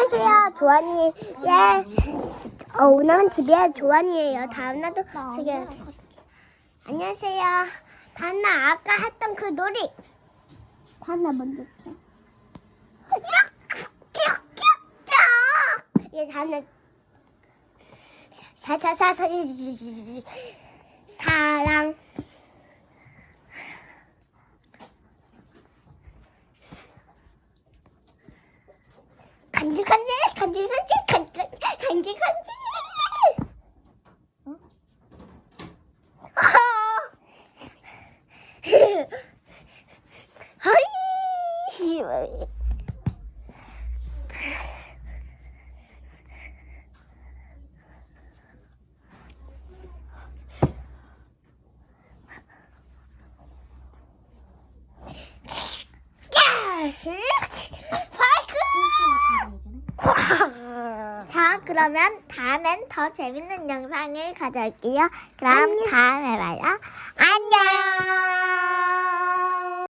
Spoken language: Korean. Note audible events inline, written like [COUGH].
안녕하세요, 조안이의 어, 오늘은 집에 조안이에요. 다음날도 되게 안녕하세요. 다음날 아까 했던 그 놀이. 다음날 먼저. 얘 다음날 사사사사 사랑. 간질 간질 간질 간질 간질 [LAUGHS] 간질 간질 하이 그러면 다음엔 더 재밌는 영상을 가져올게요. 그럼 다음에 봐요. 안녕!